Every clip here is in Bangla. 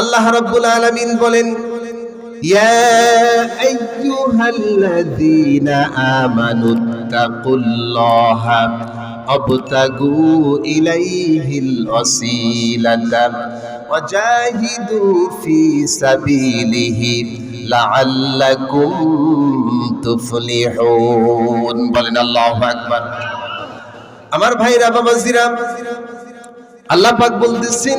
আল্লাহ রাব্বুল আলামিন বলেন, ইয়া আইয়ুহাল্লাযীনা আমানুত্তাকুল্লাহা আবতাগু ইলাইহিল ওয়াসিলাতা ওয়াজাহিদু ফি সাবিলিহি লাআল্লাকুম তুফলিহুন। বলেন, আল্লাহু আকবার। আমার ভাইরা বাবাজিরা আল্লাহ পাক বলতেছেন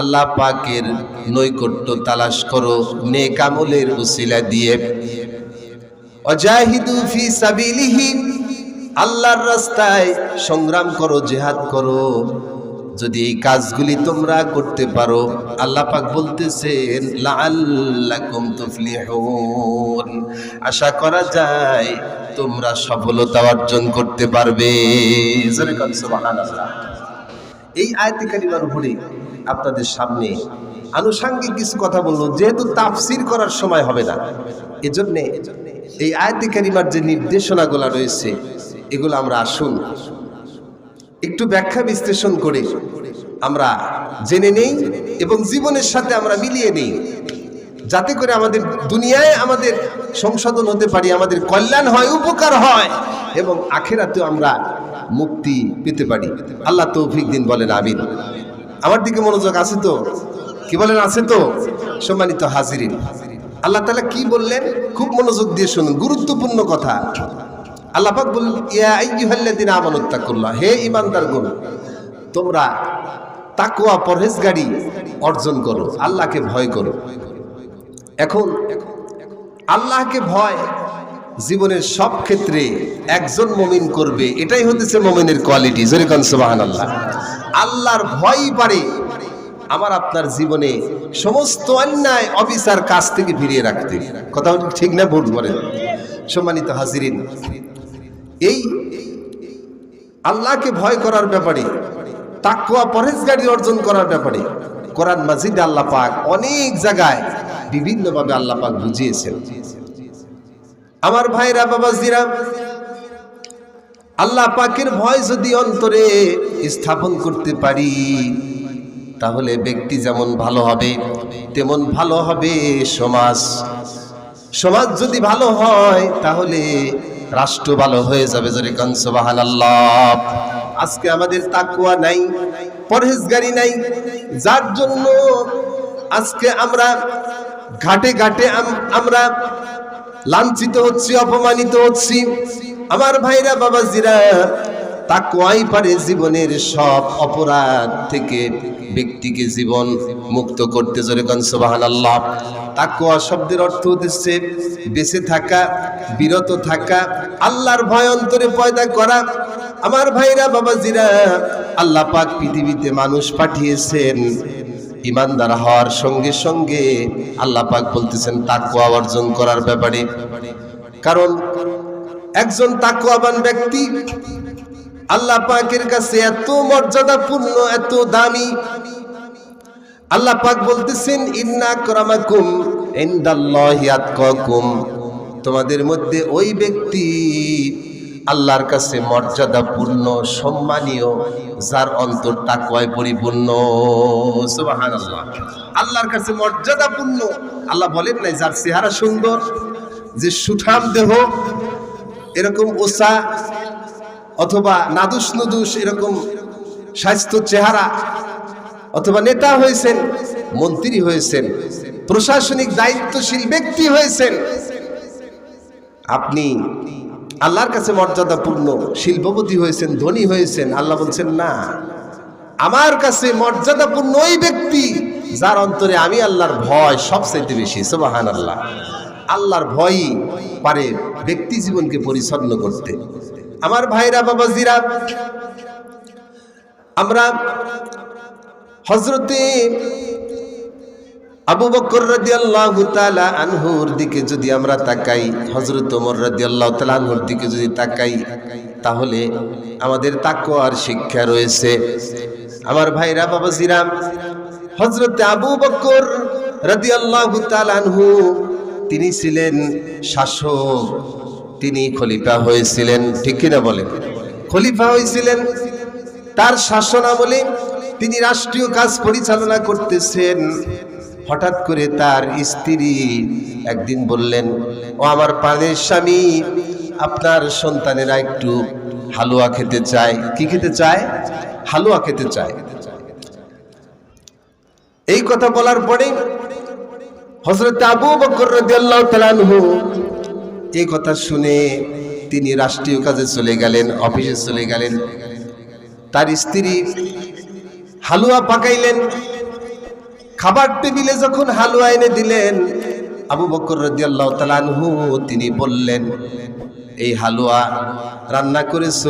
আল্লাহ পাকের নৈকট্য তালাশ করো, নেক আমলের উসিলা দিয়ে। অজাহিদু ফি সাবিলিহি, আল্লাহর রাস্তায় সংগ্রাম করো, জেহাদ করো। যদি এই কাজগুলি তোমরা করতে পারো, আল্লাহ পাক বলতেছেন, লাআল্লাকুম তুফলিহুন। আশা করা যায় তোমরা সফলতা অর্জন করতে পারবে। সুবহানাল্লাহ। এই আয়াতে কারিমার উপরে আপনাদের সামনে আনুষাঙ্গিক কিছু কথা বলব যেহেতু তাফসির করার সময় হবে না। এজন্যে এই আয়াতে কারিমার যে নির্দেশনাগুলো রয়েছে, এগুলো আমরা আসুন। একটু ব্যাখ্যা বিশ্লেষণ করে আমরা জেনে নেই এবং জীবনের সাথে আমরা মিলিয়ে নেই। যাতে করে আমাদের দুনিয়ায় আমাদের সংশোধন হতে পারি, আমাদের কল্যাণ হয়, উপকার হয় এবং আখেরাতেও আমরা মুক্তি পেতে পারি। আল্লাহ তৌফিক দিন বলেন, আমিন। আমার দিকে মনোযোগ আছে তো? কি বলেন, আছে তো? সম্মানিত হাজিরিন, আল্লাহ তালা কি বললেন? খুব মনোযোগ দিয়ে শুনুন, গুরুত্বপূর্ণ কথা। আল্লাহ পাক বললেন, ইয়া আইয়ুহাল্লাযীনা আমানুত্তাকুল্লাহ হে ঈমানদারগণ তোমরা তাকওয়া পরহেজগারি অর্জন করো, আল্লাহকে ভয় করো। এখন, আল্লাহকে ভয় জীবনের সব ক্ষেত্রে একজন মমিন করবে, এটাই হতেছে মমিনের কোয়ালিটি জরিকান সুবাহান আল্লাহ আল্লাহর ভয়ই পারে আমার আপনার জীবনে সমস্ত অন্যায় অবিচার কাছ থেকে ফিরিয়ে রাখতে। কথা ঠিক না ভুল করেন সম্মানিত হাজিরিন, এই আল্লাহকে ভয় করার ব্যাপারে তাকুয়া পরেজগারি অর্জন করার ব্যাপারে কোরআন মাজিদ আল্লাহ পাক অনেক জায়গায় বিভিন্নভাবে আল্লাহ পাক বুঝিয়েছেন। আমার ভাইরা, বাবাজিরা, আল্লাহ পাকের ভয় যদি অন্তরে স্থাপন করতে পারি, তাহলে ব্যক্তি যেমন ভালো হবে, তেমন ভালো হবে সমাজ। সমাজ যদি ভালো হয়, তাহলে রাষ্ট্র ভালো হয়ে যাবে যদি কনসবাহান আল্লাহ আজকে আমাদের তাকুয়া নাই, পরহেজগারি নাই, যার জন্য আজকে আমরা ঘাটে ঘাটে আম- আমরা লাঞ্ছিত হচ্ছি, অপমানিত হচ্ছি। আমার ভাইরা, বাবাজিরা তাকুয়াই পারে জীবনের সব অপরাধ থেকে ব্যক্তিকে জীবন মুক্ত করতে জোরে গান সুবাহান আল্লাহ তাকুয়া শব্দের অর্থ হচ্ছে বেঁচে থাকা, বিরত থাকা, আল্লাহর ভয় অন্তরে পয়দা করা। আমার ভাইরা, বাবাজিরা, আল্লাহ পাক পৃথিবীতে মানুষ পাঠিয়েছেন ইমানদার হওয়ার সঙ্গে সঙ্গে আল্লাহ পাক বলতেছেন তাকুয়া অর্জন করার ব্যাপারে। কারণ একজন তাকুয়াবান ব্যক্তি আল্লাহ পাকের কাছে এত মর্যাদাপূর্ণ, এত দামি। আল্লাহ পাক বলতেছেন, ইন্না করামাকুম ইনদাল্লাহি আতকাকুম। তোমাদের মধ্যে ওই ব্যক্তি আল্লাহর কাছে মর্যাদাপূর্ণ, সম্মানীয়, যার অন্তর তাকওয়ায় পরিপূর্ণ। সুবহানাল্লাহ। আল্লাহর কাছে মর্যাদাপূর্ণ। আল্লাহ বলেন নাই, যার চেহারা সুন্দর, যে সুঠাম দেহ, এরকম ওসা অথবা নাদুস নুদুস এরকম স্বাস্থ্য চেহারা অথবা নেতা হয়েছেন, মন্ত্রী হয়েছেন, প্রশাসনিক দায়িত্বশীল ব্যক্তি হয়েছেন, আপনি আল্লাহর কাছে মর্যাদাপূর্ণ শিল্পপতি হয়েছেন, ধনী হয়েছেন, আল্লাহ বলছেন, না। আমার কাছে মর্যাদাপূর্ণ ওই ব্যক্তি যার অন্তরে আমি আল্লাহর ভয় সবচাইতে বেশি সুবাহান আল্লাহ আল্লাহর ভয়ই পারে ব্যক্তি জীবনকে পরিচ্ছন্ন করতে। আমার ভাইরা, বাবাজিরা, আমরা হজরতে আবু বকর রাদিয়াল্লাহু তাআলা আনহুর দিকে যদি আমরা তাকাই, হযরত ওমর রাদিয়াল্লাহু তাআলা আনহুর দিকে যদি তাকাই, তাহলে আমাদের তাকওয়ার শিক্ষা রয়েছে। আমার ভাইরা, বাবাজিরা, হযরত আবু বকর রাদিয়াল্লাহু তাআলা আনহু, তিনি ছিলেন শাসক, তিনি খলিফা হয়েছিলেন, ঠিক কিনা বলেন? খলিফা হয়েছিলেন, তার শাসনামলে তিনি রাষ্ট্রীয় কাজ পরিচালনা করতেছেন। হঠাৎ করে তার স্ত্রী একদিন বললেন, ও আমার প্রাণের স্বামী, আপনার সন্তানেরা একটু হালুয়া খেতে চায়। কি খেতে চায়? হালুয়া খেতে চায়। এই কথা বলার পরে হজরত আবু বকর এই কথা শুনে তিনি রাষ্ট্রীয় কাজে চলে গেলেন, অফিসে চলে গেলেন। তার স্ত্রী হালুয়া পাকাইলেন। খাবার টেবিলে যখন হালুয়া এনে দিলেন, আবু বকর তাআলা তিনি বললেন, এই হালুয়া রান্না করেছ,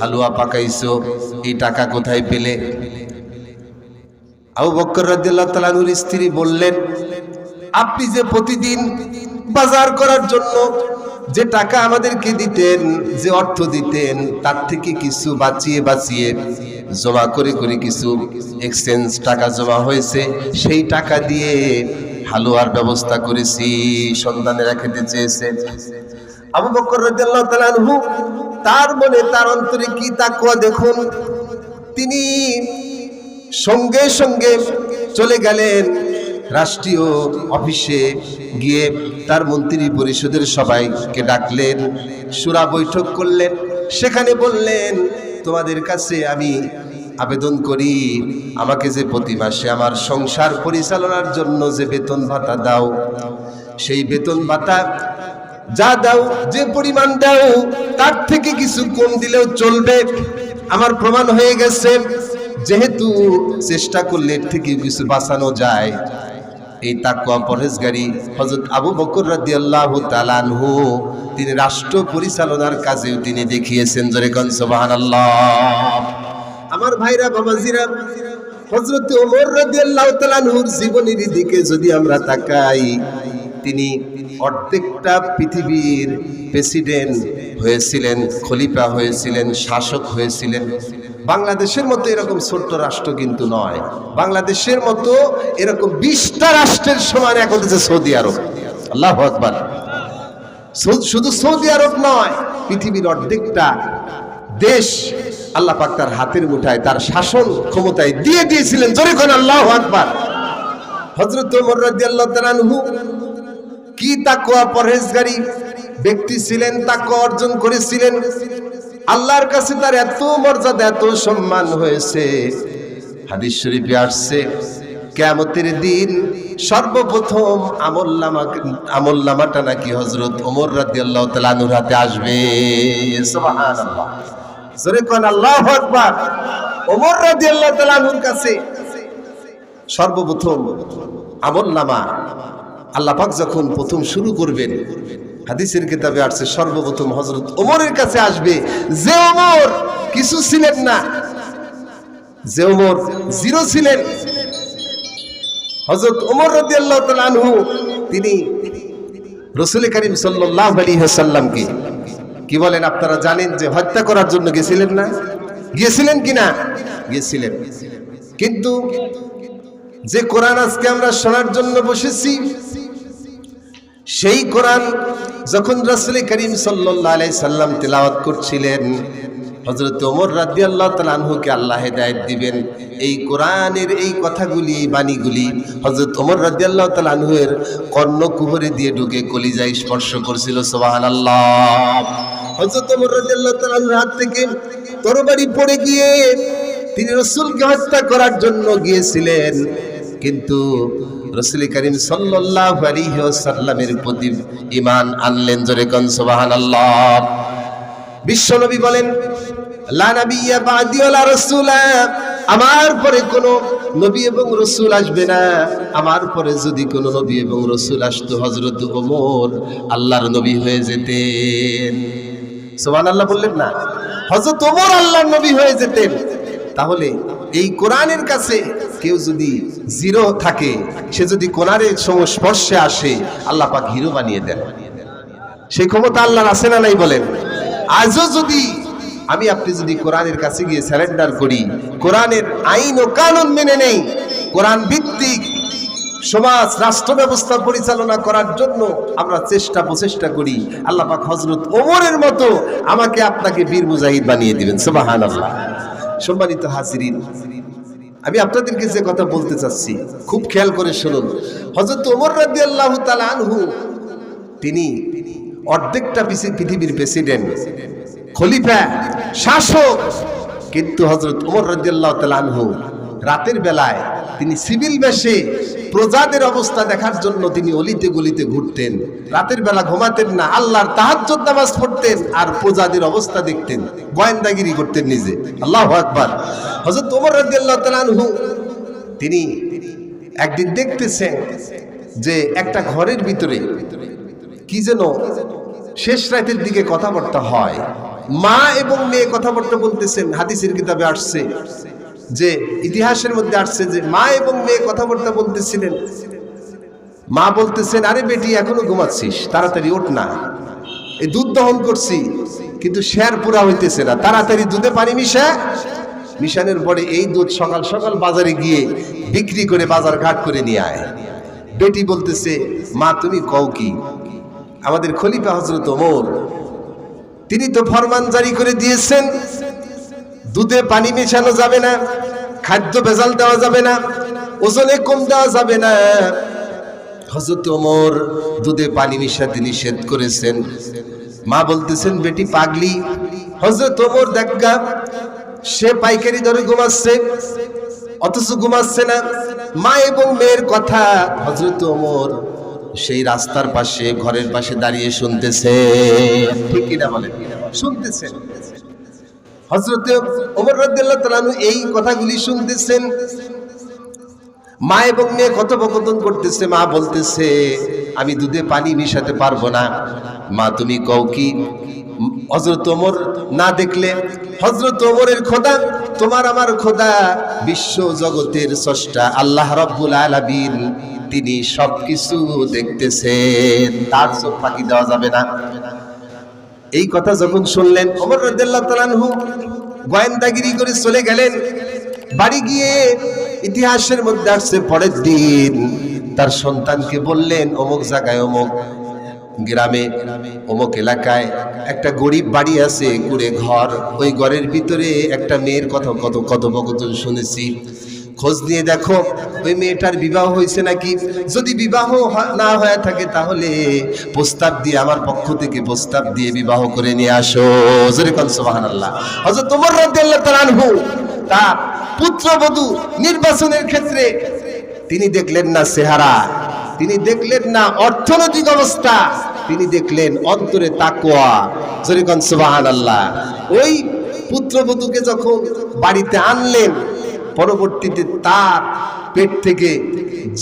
হালুয়া পাকাইছো, এই টাকা কোথায় পেলে? আবু বকর রাদিয়াল্লাহু তাআলা আনহুর স্ত্রী বললেন, আপনি যে প্রতিদিন বাজার করার জন্য যে টাকা আমাদেরকে দিতেন, যে অর্থ দিতেন, তার থেকে কিছু বাঁচিয়ে বাঁচিয়ে জমা করে করে কিছু এক্সচেঞ্জ টাকা জমা হয়েছে, সেই টাকা দিয়ে হালুয়ার ব্যবস্থা করেছি সন্তানেরা খেতে চেয়েছে। আবু বকর রাদিয়াল্লাহু তার মনে, তার অন্তরে কি তাকওয়া দেখুন? তিনি সঙ্গে সঙ্গে চলে গেলেন রাষ্ট্রীয় অফিসে গিয়ে তার মন্ত্রী পরিষদের সবাইকে ডাকলেন, সুরা বৈঠক করলেন। সেখানে বললেন, তোমাদের কাছে আমি আবেদন করি, আমাকে যে প্রতি মাসে আমার সংসার পরিচালনার জন্য যে বেতন ভাতা দাও, সেই বেতন ভাতা যা দাও, যে পরিমাণ দাও, তার থেকে কিছু কম দিলেও চলবে। আমার প্রমাণ হয়ে গেছে, যেহেতু চেষ্টা করলে থেকে কিছু বাঁচানো যায়। এই তাকুয়া পরেশগারি হজরত আবু বকর রাদিয়াল্লাহু তাআলা আনহু, তিনি রাষ্ট্র পরিচালনার কাজেও তিনি দেখিয়েছেন, জোরে কন সুবহানাল্লাহ। আমার ভাইরা, বাবাজিরা হজরত ওমর রাদিয়াল্লাহু তাআলা আনহুর জীবনের দিকে যদি আমরা তাকাই, তিনি অর্ধেকটা পৃথিবীর প্রেসিডেন্ট হয়েছিলেন, খলিফা হয়েছিলেন, শাসক হয়েছিলেন। বাংলাদেশের মতো এরকম ছোট্ট রাষ্ট্র কিন্তু নয়। বাংলাদেশের মতো এরকম বিশটা রাষ্ট্রের সমান এখন হচ্ছে সৌদি আরব। আল্লাহ আকবার। শুধু সৌদি আরব নয়, পৃথিবীর অর্ধেকটা দেশ আল্লাহ পাক তার হাতের মুঠায়, তার শাসন ক্ষমতায় দিয়ে দিয়েছিলেন। জোরে কোন, আল্লাহ আকবার। হজরত কি তাকওয়া, পরহেজগারি? ব্যক্তি ছিলেন, তাকওয়া অর্জন করেছিলেন। আল্লাহর কাছে তার এত মর্যাদা, এত সম্মান হয়েছে। হাদিস শরীফে আসছে, কেয়ামতের দিন সর্বপ্রথম আমল্লামা, আমল্লামাটা নাকি হজরত ওমর রাদিয়াল্লাহু তাআলা আনহুর হাতে আসবে। সুবহানাল্লাহ। সর্বপ্রথম আল্লাহ পাক যখন প্রথম শুরু করবেন, হাদিসের কিতাবে আসছে, সর্বপ্রথম ওমরের কাছে আসবে, যে ওমর, কিছু ছিলেন না। যে ওমর, জিরো ছিলেন। হজরত ওমর রাদিয়াল্লাহু তাআলা তিনি রসুল করিম সাল্লাল্লাহু আলাইহি ওয়াসাল্লামকে কি বলেন আপনারা জানেন যে হত্যা করার জন্য গেছিলেন না? গিয়েছিলেন কিনা গিয়েছিলেন কিন্তু যে কোরআন আজকে আমরা শোনার জন্য বসেছি, সেই কোরআন যখন রাসুল করিম সাল্লাহ সাল্লাম তেলাওয়াত করছিলেন হযরত ওমর রাদিয়াল্লাহু তাআলা আনহুকে আল্লাহ হেদায়েত দিবেন। এই কোরআনের এই কথাগুলি, বাণীগুলি হযরত ওমর রাদিয়াল্লাহু তাআলা কর্ণ কুহরে দিয়ে ঢুকে কলিজায় স্পর্শ করছিল, সুবহানাল্লাহ। হযরত ওমর রাদিয়াল্লাহু তাআলা আনহুর হাত থেকে তরবারি পড়ে গিয়ে তিনি রসুলকে হত্যা করার জন্য গিয়েছিলেন। কিন্তু রসুল করিম সাল্লাল্লাহু আলাইহি ওয়াসাল্লামের প্রতি ইমান আনলেন জোরে কোন, সুবহানাল্লাহ। বিশ্বনবী বলেন আমার পরে কোনো নবী এবং রসুল আসবে না। আমার পরে যদি কোনো নবী এবং রসুল আসতো হজরত ওমর আল্লাহর নবী হয়ে যেতেন। সোমান আল্লাহ বললেন না। হযরত ওমর আল্লাহর নবী হয়ে যেতেন। তাহলে এই কোরআনের কাছে কেউ যদি জিরো থাকে, সে যদি কোরআনের সংস্পর্শে আসে, আল্লাহ পাক হিরো বানিয়ে দেন। সেই ক্ষমতা আল্লাহর আছে না নাই বলেন? আজও যদি আমি আপনি যদি কোরআনের কাছে গিয়ে স্যারেন্ডার করি, কোরআনের আইন ও কানুন মেনে নেই, কোরআন ভিত্তিক সমাজ, রাষ্ট্র ব্যবস্থা পরিচালনা করার জন্য আমরা চেষ্টা প্রচেষ্টা করি। আল্লাহ পাক হজরত ওমরের মতো আমাকে আপনাকে বীর মুজাহিদ বানিয়ে দিবেন। সুবাহান আল্লাহ সম্মানিত হাজিরিন, আমি আপনাদেরকে যে কথা বলতে চাচ্ছি, খুব খেয়াল করে শুনুন। হজরত ওমর রাদি আল্লাহ আনহু, তিনি অর্ধেকটা পৃথি- পৃথিবীর প্রেসিডেন্ট খলিফা, শাসক। কিন্তু হজরত ওমর রাদিয়াল্লাহ আনহু রাতের বেলায় তিনি সিভিল বেশে প্রজাদের অবস্থা দেখার জন্য তিনি অলিতে গলিতে ঘুরতেন। রাতের বেলা ঘুমাতেন না, আল্লাহর তাহাজ্জুদ নামাজ পড়তেন আর প্রজাদের অবস্থা দেখতেন, গোয়েন্দাগিরি করতেন নিজে। আল্লাহ আকবার। হজরত ওমর রাদিয়াল্লাহ আনহু তিনি একদিন দেখতেছেন যে একটা ঘরের ভিতরে কি যেন শেষ রাতের দিকে কথাবার্তা হয়। মা এবং মেয়ে কথাবার্তা বলতেছেন, হাদিসের কিতাবে আসছে যে, ইতিহাসের মধ্যে আসছে যে, মা এবং মেয়ে কথাবার্তা বলতেছিলেন। মা বলতেছেন, আরে বেটি, এখনও ঘুমাচ্ছিস, তাড়াতাড়ি ওঠ না। এই দুধ দহন করছি, কিন্তু শেয়ার পুরা হইতেছে না। তাড়াতাড়ি দুধে পানি মিশা। মিশানের পরে এই দুধ সকাল সকাল বাজারে গিয়ে বিক্রি করে বাজার ঘাট করে নিয়ে আয়। বেটি বলতেছে, মা, তুমি কও কি? আমাদের খলিফা হজরত ওমর তিনি তো ফরমান জারি করে দিয়েছেন। দুধে পানি মেশানো যাবে না, খাদ্য ভেজাল দেওয়া যাবে না, ওজনে কম দেওয়া যাবে না। হজরত ওমর দুধে পানি মিশাতে নিষেধ করেছেন। মা বলতেছেন, বেটি, পাগলি। হজরত ওমর দেখা, সে পাইকারি দরে ঘুমাচ্ছে, অথচ ঘুমাচ্ছে না। মা এবং মেয়ের কথা হজরত ওমর সেই রাস্তার পাশে, ঘরের পাশে দাঁড়িয়ে শুনতেছে। ঠিক কিনা বলেন? শুনতেছে। হজরত এই কথাগুলি শুনতেছেন। মা এবং মেয়ে কথোপকথন করতেছে, মা বলতেছে, আমি দুধে পানি মিশাতে পারব না। মা, তুমি কও কি? হজরত ওমর না দেখলে হজরত ওমরের খোদা, তোমার আমার খোদা, বিশ্ব জগতের স্রষ্টা, আল্লাহ রব্বুল আলামিন, তিনি সবকিছু দেখতেছেন। তার চোখ ফাঁকি দেওয়া যাবে না। এই কথা যখন শুনলেন, ওমর রাদিয়াল্লাহু তাআলা আনহু গোয়েন্দাগিরি করে চলে গেলেন। বাড়ি গিয়ে ইতিহাসের মধ্যে আসছে পরের দিন। তার সন্তানকে বললেন, অমুক জায়গায় অমুক গ্রামে, অমুক এলাকায় একটা গরিব বাড়ি আছে, কুড়ে ঘর। ওই ঘরের ভিতরে একটা মেয়ের কথা কত কথোপকথন শুনেছি। খোঁজ নিয়ে দেখো, ওই মেয়েটার বিবাহ হয়েছে নাকি? যদি বিবাহ না হয়ে থাকে, তাহলে প্রস্তাব দিয়ে আমার পক্ষ থেকে প্রস্তাব দিয়ে বিবাহ করে নিয়ে আসো। জোরে কন, সুবহানাল্লাহ। হযরত ওমর রাদিয়াল্লাহু তাআলা আনহু, তার পুত্রবধূ নির্বাচনের ক্ষেত্রে তিনি দেখলেন না চেহারা। তিনি দেখলেন না অর্থনৈতিক অবস্থা, তিনি দেখলেন অন্তরে তাকোয়া জোরে কন সুবহানাল্লাহ। ওই পুত্রবধূকে যখন বাড়িতে আনলেন, পরবর্তীতে তার পেট থেকে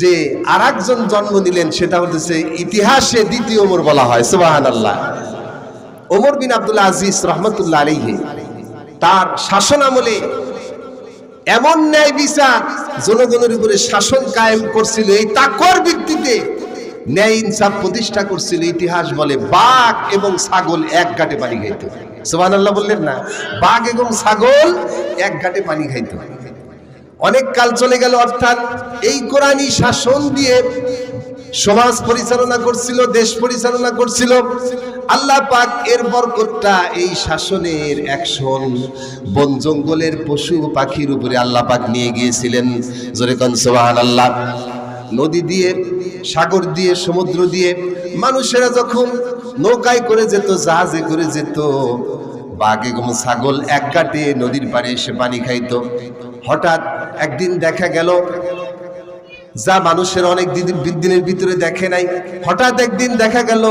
যে আরেকজন জন্ম নিলেন, সেটা হচ্ছে ইতিহাসে দ্বিতীয় ওমর বলা হয় সুবাহান আল্লাহ ওমর বিন আব্দুল্লাহ আজিজ রহমতুল্লাহ আলাইহি, তার শাসন আমলে এমন ন্যায় বিচার জনগণের উপরে শাসন কায়েম করছিল এই তাকর ভিত্তিতে। ন্যায় ইনসাফ প্রতিষ্ঠা করছিল, ইতিহাস বলে বাঘ এবং ছাগল এক ঘাটে পানি খাইত। সোহান সুবহানাল্লাহ বললেন না? বাঘ এবং ছাগল এক ঘাটে পানি খাইত। অনেক কাল চলে গেল, অর্থাৎ এই কোরআনই শাসন দিয়ে সমাজ পরিচালনা করছিল, দেশ পরিচালনা করছিল। আল্লাহ পাক এর বরকতটা এই শাসনের অ্যাকশন বন জঙ্গলের পশু পাখির উপরে আল্লাহ পাক নিয়ে গিয়েছিলেন। জোরে কন আল্লাহ নদী দিয়ে, সাগর দিয়ে, সমুদ্র দিয়ে মানুষেরা যখন নৌকায় করে যেত, জাহাজে করে যেত, বাঘ এবং ছাগল এক কাটে নদীর পাড়ে এসে পানি খাইতো। হঠাৎ একদিন দেখা গেল যা মানুষের অনেক দিন দিনের ভিতরে দেখে নাই। হঠাৎ একদিন দেখা গেল,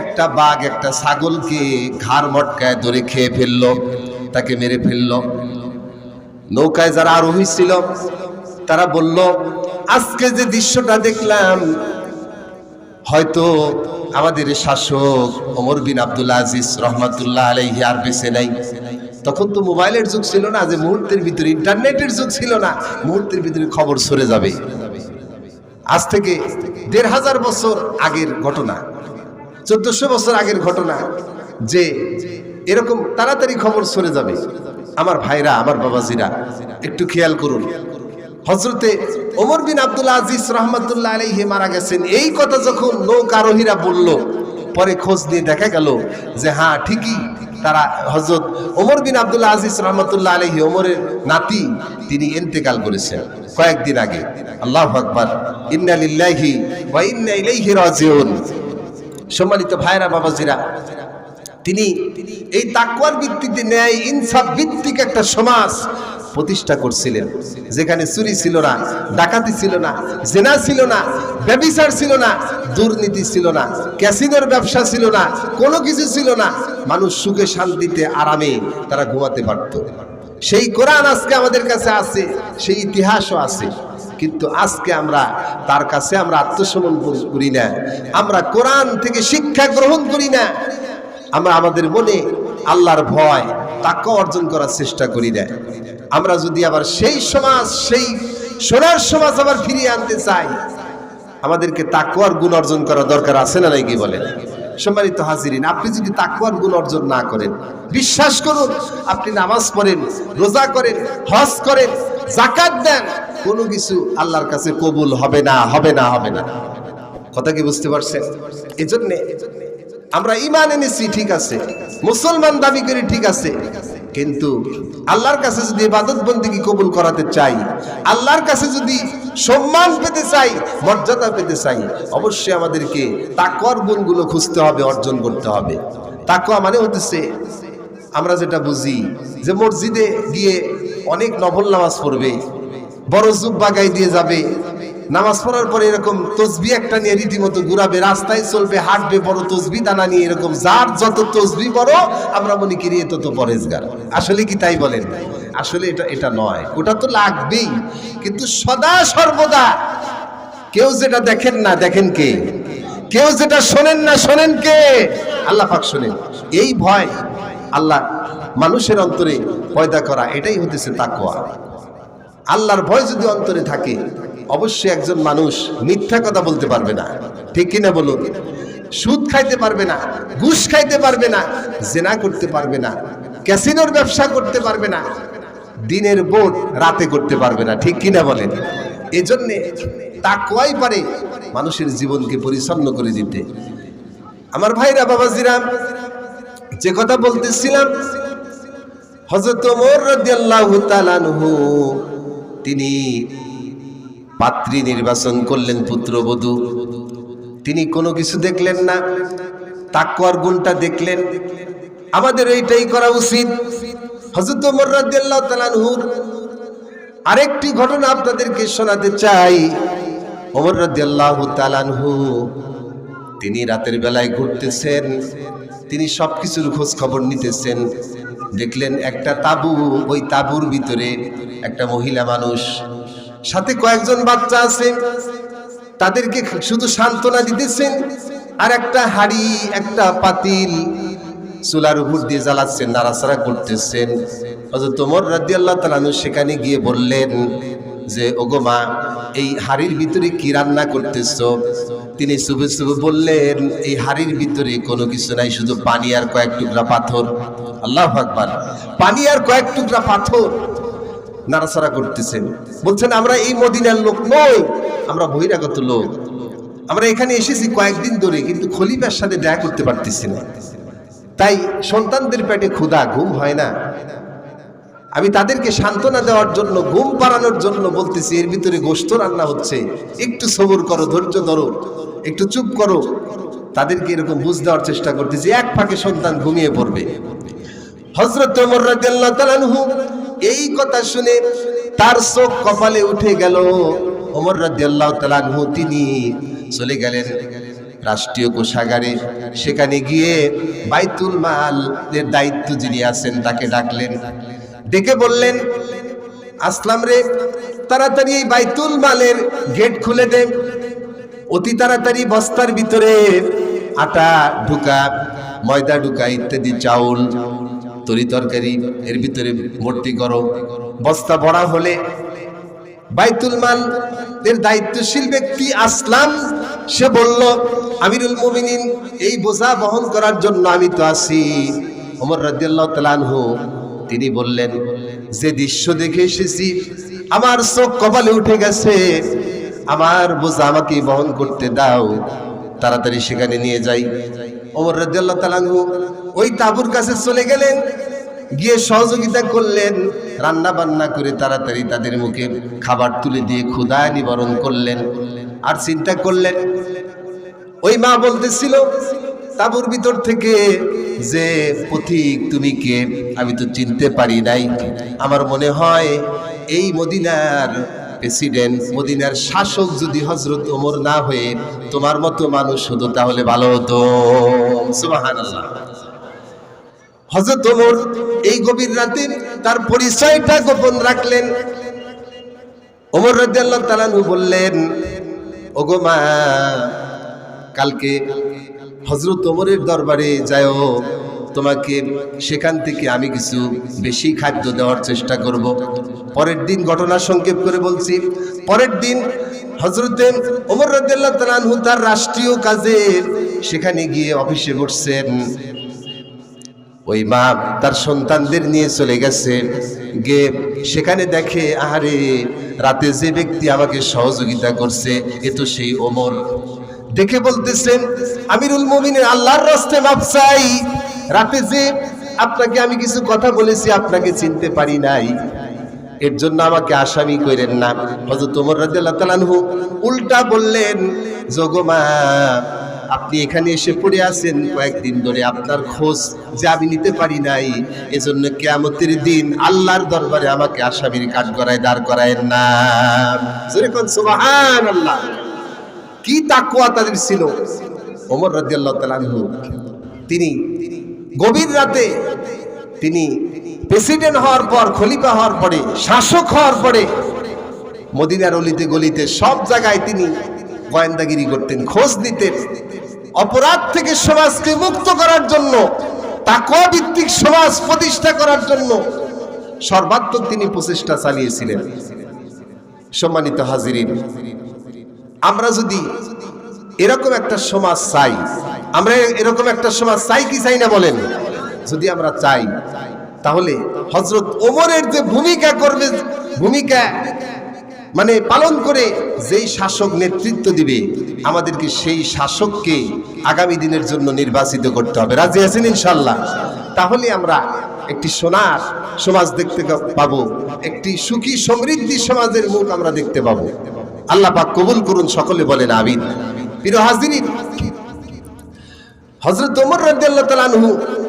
একটা বাঘ একটা ছাগলকে ঘাড় মটকায় ধরে খেয়ে ফেলল, তাকে মেরে ফেলল। নৌকায় যারা আরোহী ছিল, তারা বলল, আজকে যে দৃশ্যটা দেখলাম, হয়তো আমাদের শাসক ওমর বিন আব্দুল আজিজ রহমাতুল্লাহ আলাইহি আর বেঁচে নাই। তখন তো মোবাইলের যুগ ছিল না, যে মুহূর্তের ভিতরে, ইন্টারনেটের যুগ ছিল না, মুহূর্তের ভিতরে খবর সরে যাবে। আজ থেকে দেড় হাজার বছর আগের ঘটনা, চোদ্দশো বছর আগের ঘটনা, যে এরকম তাড়াতাড়ি খবর সরে যাবে। আমার ভাইরা, আমার বাবাজিরা, একটু খেয়াল করুন। হজরতে ওমর বিন আব্দুল্লাহ আজিজ রহমতুল্লাহ আলাইহি মারা গেছেন। এই কথা যখন নৌকারোহীরা বলল, পরে খোঁজ নিয়ে দেখা গেল যে হ্যাঁ ঠিকই তারা হজরত ওমর বিন আবদুল্লাহ আজিজ রহমতুল্লাহ আলহি ওমরের নাতি, তিনি এন্তেকাল করেছেন কয়েকদিন আগে। আল্লাহ আকবর। ইন্নালিল্লাহি বা ইন্না ইলাইহি রাজিউন। সম্মানিত ভাইরা বাবাজিরা, তিনি এই তাকওয়ার ভিত্তিতে ন্যায় ইনসাফ ভিত্তিক একটা সমাজ প্রতিষ্ঠা করছিলেন। যেখানে চুরি ছিল না, ডাকাতি ছিল না, জেনা ছিল না, ব্যবিচার ছিল না, দুর্নীতি ছিল না, ক্যাসিনোর ব্যবসা ছিল না, কোনো কিছু ছিল না। মানুষ সুখে শান্তিতে আরামে তারা ঘুমাতে পারত। সেই কোরআন আজকে আমাদের কাছে আছে, সেই ইতিহাসও আছে। কিন্তু আজকে আমরা, তার কাছে আমরা আত্মসমর্পণ করি না। আমরা কোরআন থেকে শিক্ষা গ্রহণ করি না। আমরা আমাদের মনে আল্লাহর ভয়, তাকে অর্জন করার চেষ্টা করি না। আমরা যদি আবার সেই সমাজ, সেই সোনার সমাজ আবার ফিরিয়ে আনতে চাই, আমাদেরকে তাকুয়ার গুণ অর্জন করা দরকার আছে না নাকি বলেন? সম্মানিত হাজিরিন, আপনি যদি তাকুয়ার গুণ অর্জন না করেন, বিশ্বাস করুন, আপনি নামাজ পড়েন, রোজা করেন, হজ করেন জাকাত দেন, কোনো কিছু আল্লাহর কাছে কবুল হবে না হবে না হবে না। কথা কি বুঝতে পারছেন? এজন্যে আমরা ইমান এনেছি, ঠিক আছে। মুসলমান দাবি করি, ঠিক আছে। কিন্তু আল্লাহর কাছে যদি ইবাদত বন্দিকে কবুল করাতে চাই, আল্লাহর কাছে যদি সম্মান পেতে চাই, মর্যাদা পেতে চাই, অবশ্যই আমাদেরকে তাকর গুণগুলো খুঁজতে হবে, অর্জন করতে হবে। তাকওয়া মানে হতেছে আমরা যেটা বুঝি যে মসজিদে গিয়ে অনেক নফল নামাজ পড়বে, বড় জুব্বা গাই দিয়ে যাবে নামাজ পড়ার পরে এরকম তসবি একটা নিয়ে রীতিমতো ঘুরাবে, রাস্তায় চলবে, হাঁটবে, বড় তসবি, দানা নিয়ে এরকম যার যত তসবি বড়, আমরা মনে করি, এ তত পরেজগার আসলে কি তাই বলেন? আসলে এটা এটা নয়। ওটা তো লাগবেই। কিন্তু সদা সর্বদা কেউ যেটা দেখেন না, দেখেন কে? কেউ যেটা শোনেন না, শোনেন কে? আল্লাহ পাক শোনেন। এই ভয় আল্লাহ মানুষের অন্তরে পয়দা করা, এটাই হতেছে তাকওয়া। আল্লাহর ভয় যদি অন্তরে থাকে অবশ্যই একজন মানুষ মিথ্যা কথা বলতে পারবে না। ঠিক কিনা বলুন? সুদ খাইতে পারবে না, ঘুষ খাইতে পারবে না, জেনা করতে পারবে না, ক্যাসিনোর ব্যবসা করতে পারবে না, দিনের বোট রাতে করতে পারবে না, ঠিক কিনা বলেন? এজন্যে তাকওয়াই পারে মানুষের জীবনকে পরিচ্ছন্ন করে দিতে। আমার ভাইরা, বাবাজিরা, যে কথা বলতেছিলাম হজরত তিনি পাত্রী নির্বাচন করলেন পুত্রবধূ। তিনি কোনো কিছু দেখলেন না, তাকওয়ার গুণটা দেখলেন। আমাদের এইটাই করা উচিত। হজরত আরেকটি ঘটনা আপনাদেরকে শোনাতে চাই। আনহু, তিনি রাতের বেলায় ঘুরতেছেন, তিনি সব কিছুর খোঁজ খবর নিতেছেন। দেখলেন একটা তাবু, ওই তাবুর ভিতরে একটা মহিলা মানুষ সাথে কয়েকজন বাচ্চা আছে, তাদেরকে শুধু সান্ত্বনা দিতেছেন, আর একটা হাড়ি, একটা পাতিল চুলার উপর দিয়ে জ্বালাচ্ছেন, নাড়াচাড়া করতেছেন। তোমর রাদি আল্লাহ তালানু সেখানে গিয়ে বললেন যে, ওগো মা, এই হাড়ির ভিতরে কি রান্না করতেছ? তিনি শুভে শুভে বললেন, এই হাড়ির ভিতরে কোনো কিছু নাই, শুধু পানি আর কয়েক টুকরা পাথর। আল্লাহ পানি আর কয়েক টুকরা পাথর। নাড়াচাড়া করতেছেন বলছেন, আমরা এই মদিনার লোক নই, আমরা বহিরাগত লোক। আমরা এখানে এসেছি কয়েকদিন ধরে, কিন্তু খলিফার সাথে দেখা করতে পারতেছি না। তাই সন্তানদের পেটে ক্ষুধা, ঘুম হয় না। আমি তাদেরকে সান্ত্বনা দেওয়ার জন্য, ঘুম পাড়ানোর জন্য বলতেছি, এর ভিতরে গোস্ত রান্না হচ্ছে। একটু সবর করো, ধৈর্য ধরো, একটু চুপ করো। তাদেরকে এরকম বুঝ দেওয়ার চেষ্টা করতেছি, এক ফাঁকে সন্তান ঘুমিয়ে পড়বে। হজরত এই কথা শুনে তার চোখ কপালে উঠে গেল। ওমর রাদিয়াল্লাহু তাআলা তিনি চলে গেলেন রাষ্ট্রীয় কোষাগারে। সেখানে গিয়ে বাইতুল মালের দায়িত্ব যিনি আছেন, তাকে ডাকলেন। ডেকে বললেন, আসলাম রে, তাড়াতাড়ি এই বাইতুল মালের গেট খুলে দে। অতি তাড়াতাড়ি বস্তার ভিতরে আটা ঢুকা, ময়দা ঢুকা, ইত্যাদি চাউল তরি তরকারি, এর ভিতরে ভর্তি করো। বস্তা ভরা হলে বাইতুল মাল, এর দায়িত্বশীল ব্যক্তি আসলাম। সে বলল, আমিরুল মুমিনিন, এই বোঝা বহন করার জন্য আমি তো আছি। ওমর রাদিয়াল্লাহু তাআলা আনহু, তিনি বললেন, যে দৃশ্য দেখে এসেছি, আমার চোখ কপালে উঠে গেছে। আমার বোঝা আমাকে বহন করতে দাও। তাড়াতাড়ি সেখানে নিয়ে যাই। ওমর রাদিয়াল্লাহু তাআলা ওই তাবুর কাছে চলে গেলেন, গিয়ে সহযোগিতা করলেন রান্না বান্না করে তাড়াতাড়ি তাদের মুখে খাবার তুলে দিয়ে ক্ষুধা নিবারণ করলেন। আর চিন্তা করলেন, ওই মা বলতেছিল, তাবুর ভিতর থেকে যে পথিক তুমি কে? আমি তো চিনতে পারি নাই। আমার মনে হয় এই মদিনার প্রেসিডেন্ট মদিনার শাসক যদি হজরত ওমর না হয়ে তোমার মতো মানুষ হতো তাহলে ভালো হতো। হজরত ওমর এই গভীর রাতে তার পরিচয়টা গোপন রাখলেন। ওমর রাদিয়াল্লাহু তাআলা আনহু বললেন, ওগো মা, কালকে হজরত ওমরের দরবারে যাও তোমাকে সেখান থেকে আমি কিছু বেশি খাদ্য দেওয়ার চেষ্টা করব। পরের দিন ঘটনা সংক্ষেপ করে বলছি। পরের দিন হজরতে ওমর রাদিয়াল্লাহু তাআলা আনহু তার রাষ্ট্রীয় কাজে সেখানে গিয়ে অফিসে বসছেন। ওই মা তার সন্তানদের নিয়ে চলে গেছে। গিয়ে সেখানে দেখে, আহারে, রাতে যে ব্যক্তি আমাকে সহযোগিতা করছে, এ তো সেই ওমর। দেখে বলতেছেন, আমিরুল মমিনের আল্লাহর রাস্তে মাপ চাই। রাতে যে আপনাকে আমি কিছু কথা বলেছি, আপনাকে চিনতে পারি নাই। এর জন্য আমাকে আসামি করেন না। হযরত ওমর রাদিয়াল্লাহু তাআলা আনহু উল্টা বললেন জগমা আপনি এখানে এসে পড়ে আছেন। কয়েকদিন ধরে আপনার খোঁজ যে আমি নিতে পারি নাই। এজন্য কেয়ামতের দিন আল্লাহর দরবারে আমাকে আসামির কাজ করায় দাঁড় করায় না। সুবহানাল্লাহ। কি তাকওয়া তাদের ছিল? ওমর রাদিয়াল্লাহু তাআলা আনহু, তিনি গভীর রাতে তিনি প্রেসিডেন্ট হওয়ার পর, খলিফা হওয়ার পরে, শাসক হওয়ার পরে মদিনার অলিতে গলিতে সব জায়গায় তিনি গোয়েন্দাগিরি করতেন, খোঁজ দিতেন অপরাধ থেকে সমাজকে মুক্ত করার জন্য তাকওয়া ভিত্তিক সমাজ প্রতিষ্ঠা করার জন্য সর্বাত্মক তিনি প্রচেষ্টা চালিয়েছিলেন। সম্মানিত হাজিরিন, আমরা যদি এরকম একটা সমাজ চাই আমরা এরকম একটা সমাজ চাই কি চাই না বলেন, যদি আমরা চাই, তাহলে হজরত ওমরের যে ভূমিকা করবে, ভূমিকা মানে পালন করে যেই শাসক নেতৃত্ব দিবে, আমাদেরকে সেই শাসককে আগামী দিনের জন্য নির্বাচিত করতে হবে। রাজি আছেন ইনশাল্লাহ তাহলে আমরা একটি সোনার সমাজ দেখতে পাবো, একটি সুখী সমৃদ্ধি সমাজের মুখ আমরা দেখতে পাবো। আল্লাহ পাক কবুল করুন, সকলে বলেন আমিন। প্রিয় হাজিরিন হজরত ওমর রাদিয়াল্লাহু তাআলা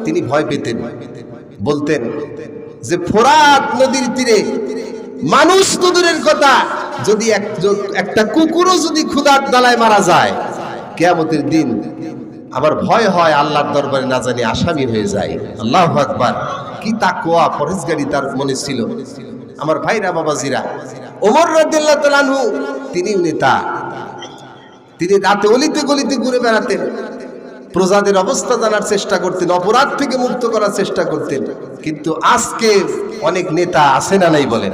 তিনি ভয় পেতেন। বলতেন যে, ফোরাত নদীর তীরে, মানুষ তো দূরের কথা, যদি এক- একটা কুকুরও যদি ক্ষুধার দালায় মারা যায়, কেয়ামতের দিন আমার ভয় হয় আল্লাহর দরবারে না জানি আসামি হয়ে যায়। আল্লাহ আকবার। কি তাকওয়া পরেশগারি তার মনে ছিল। আমার ভাইরা, বাবাজিরা, ওমর রাদিয়াল্লাহু তাআলা তিনি নেতা। তিনি রাতে অলিতে গলিতে ঘুরে বেড়াতেন। প্রজাদের অবস্থা জানার চেষ্টা করতেন, অপরাধ থেকে মুক্ত করার চেষ্টা করতেন। কিন্তু আজকে অনেক নেতা আছে না নাই বলেন?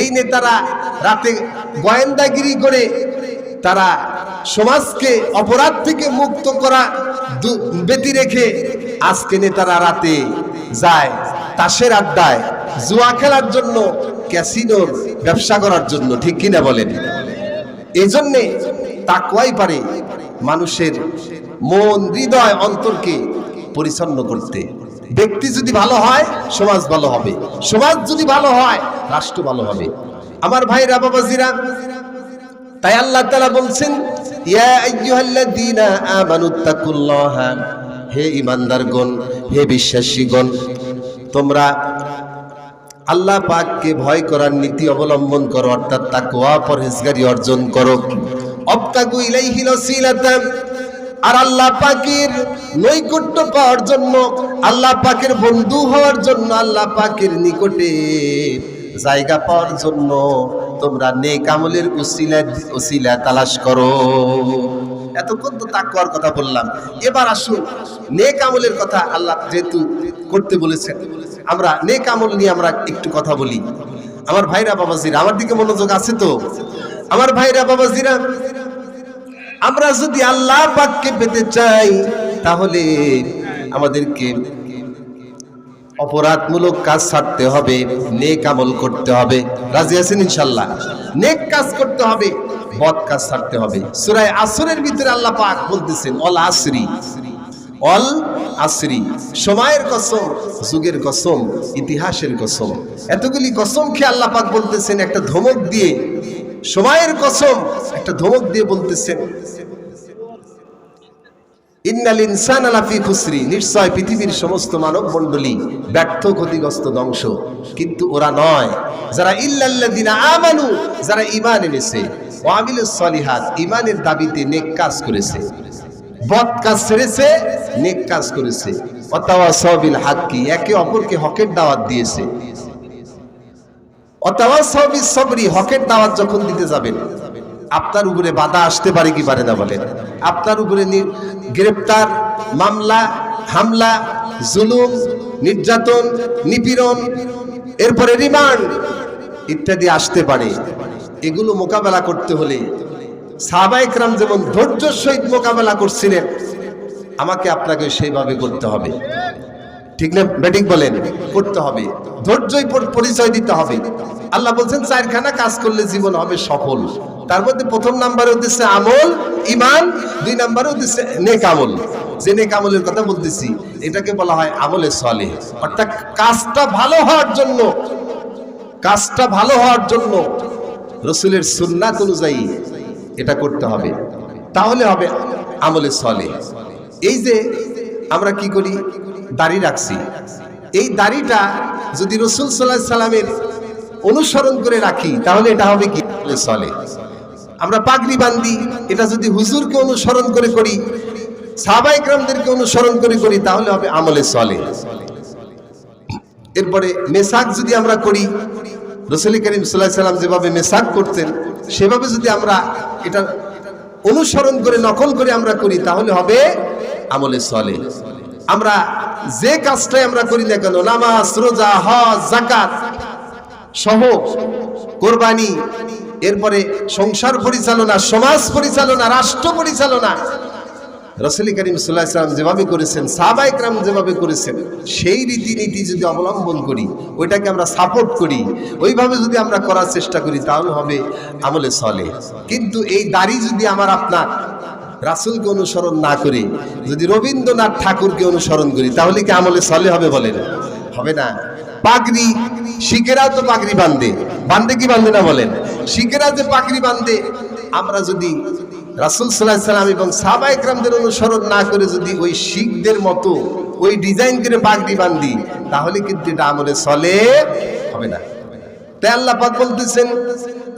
এই নেতারা রাতে গোয়েন্দাগিরি করে তারা সমাজকে অপরাধ থেকে মুক্ত করা ব্যতি রেখে আজকে নেতারা রাতে যায় তাসের আড্ডায় জুয়া খেলার জন্য ক্যাসিনোর ব্যবসা করার জন্য, ঠিক কিনা বলেন? এই জন্যে তাকুয়াই পারে মানুষের মন, হৃদয়, অন্তরকে পরিচ্ছন্ন করতে। ব্যক্তি যদি ভালো হয়, সমাজ ভালো হবে। সমাজ যদি ভালো হয়, রাষ্ট্র ভালো হবে। আমার ভাইরা, বাবাজিরা, তাই আল্লাহ তাআলা বলছেন, ইয়া আইয়ুহাল্লাযীনা আমানুত্তাকুল্লাহা হে হে বিশ্বাসীগণ, তোমরা আল্লাহ পাককে ভয় করার নীতি অবলম্বন করো, অর্থাৎ তাকওয়া, পরহেজগারি অর্জন করো। অবতাগু ইলাইহিল ওসিলাতা আর আল্লাহ পাকের নৈকট্য পাওয়ার জন্য, আল্লাহ পাকের বন্ধু হওয়ার জন্য আল্লাহ পাকের নিকটে জায়গা পাওয়ার জন্য তোমরা নেক আমলের উসিলা উসিলা তালাশ করো। এতক্ষণ তো তাকওয়ার কথা বললাম। এবার আসুন, নেক আমলের কথা আল্লাহ যেহেতু করতে বলেছেন, আমরা নেক আমল নিয়ে আমরা একটু কথা বলি। আমার ভাইরা বাবাজিরা, আমার দিকে মনোযোগ আছে তো? আমার ভাইরা বাবাজিরা আমরা যদি আল্লাহ পাককে পেতে চাই, তাহলে আমাদেরকে অপরাধমূলক কাজ ছাড়তে হবে, নেক আমল করতে হবে। রাজি আছেন ইনশাল্লাহ? নেক কাজ করতে হবে, বদ কাজ ছাড়তে হবে। সুরায় আসরের ভিতরে আল্লাহ পাক বলতেছেন, অল আসরি অল আসরি, সময়ের কসম, যুগের কসম, ইতিহাসের কসম। এতগুলি কসম খেয়ে আল্লাহ পাক বলতেছেন, একটা ধমক দিয়ে সময়ের কসম একটা ধমক দিয়ে বলতেছেন ইন্নাল ইনসান আলাফি খুসরি নিশ্চয় পৃথিবীর সমস্ত মানব মণ্ডলী ব্যর্থ, ক্ষতিগ্রস্ত, ধ্বংস। কিন্তু ওরা নয়। যারা ইল্লাল্লাযিনা আমানু, যারা ঈমান এনেছে, ওয়া আমিলুস সলিহাত, ঈমানের দাবিতে নেক কাজ করেছে। বদ কাজ ছেড়েছে নেক কাজ করেছে। অতাওয়াসাও বিল হাক্কি, একে অপরকে হকের দাওয়াত দিয়েছে। সবরি হকের দাওয়াত যখন দিতে যাবেন, আপনার উপরে বাধা আসতে পারে কি পারে না বলেন? আপনার উপরে গ্রেপ্তার, মামলা, হামলা, জুলুম, নির্যাতন, নিপীড়ন, এরপরে রিমান্ড ইত্যাদি আসতে পারে। এগুলো মোকাবেলা করতে হলে সাহাবাইকরাম যেমন ধৈর্যের সহিত মোকাবেলা করছিলেন, আমাকে আপনাকে সেইভাবে করতে হবে। ঠিক না? ব্যাটিং বলেন, করতে হবে। ধৈর্যই পরিচয় দিতে হবে। আল্লাহ বলছেন, চারখানা কাজ করলে জীবন হবে সফল। তার মধ্যে প্রথম নাম্বারে উদ্দেশ্যে আমল ইমান দুই নাম্বারে উদ্দেশ্যে নেক আমল। যে নেক আমলের কথা বলতেছি, এটাকে বলা হয় আমলে সলে অর্থাৎ কাজটা ভালো হওয়ার জন্য, কাজটা ভালো হওয়ার জন্য রসুলের সুন্নাত অনুযায়ী এটা করতে হবে। তাহলে হবে আমলে সলে এই যে আমরা কি করি? দাড়ি রাখছি। এই দাড়িটা যদি রসুল সাল্লাহ সাল্লামের অনুসরণ করে রাখি, তাহলে এটা হবে কি? সলে। আমরা পাগড়ি বান্ধি এটা যদি হুজুরকে অনুসরণ করে করি সাহাবাইকরামদেরকে অনুসরণ করে করি, তাহলে হবে আমলে সলে। এরপরে মেসাক যদি আমরা করি, রসুল করিম সাল্লাহ সাল্লাম যেভাবে মেসাক করতেন, সেভাবে যদি আমরা এটা অনুসরণ করে, নকল করে আমরা করি, তাহলে হবে আমলে সলে। আমরা যে কাজটাই আমরা করি না কেন, নামাজ, রোজা, হজ জাকাত সহ কোরবানি, এরপরে সংসার পরিচালনা, সমাজ পরিচালনা, রাষ্ট্র পরিচালনা, রসুল করিম সাল্লাম যেভাবে করেছেন সাহাবাইকরাম যেভাবে করেছেন, সেই রীতিনীতি যদি অবলম্বন করি, ওইটাকে আমরা সাপোর্ট করি, ওইভাবে যদি আমরা করার চেষ্টা করি, তাহলে হবে আমলে চলে কিন্তু এই দাড়ি যদি আমার আপনার রাসুলকে অনুসরণ না করে, যদি রবীন্দ্রনাথ ঠাকুরকে অনুসরণ করি, তাহলে কি আমলে সলে হবে বলেন? হবে না। পাগড়ি শিখেরাও তো পাগড়ি বান্ধে বান্ধে কি বান্ধে না বলেন? শিখেরা যে পাগড়ি বান্ধে আমরা যদি রাসুল সাল্লাহ সাল্লাম এবং সাহাবা একরামদের অনুসরণ না করে যদি ওই শিখদের মতো, ওই ডিজাইন করে পাগড়ি বান্ধি তাহলে কিন্তু এটা আমলে চলে হবে না। তাই আল্লাহ বলতেছেন,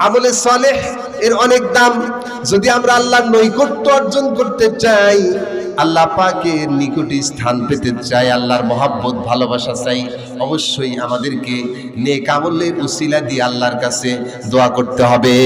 আমলে সালেহ, এর অনেক দাম। যদি আমরা আল্লাহর নৈকট্য অর্জন করতে চাই, আল্লাহ পাকের নিকটে স্থান পেতে চাই, আল্লাহর মহাব্বত, ভালোবাসা চাই, অবশ্যই আমাদেরকে নেক আমলের উসিলা দিয়ে আল্লাহর কাছে দোয়া করতে হবে।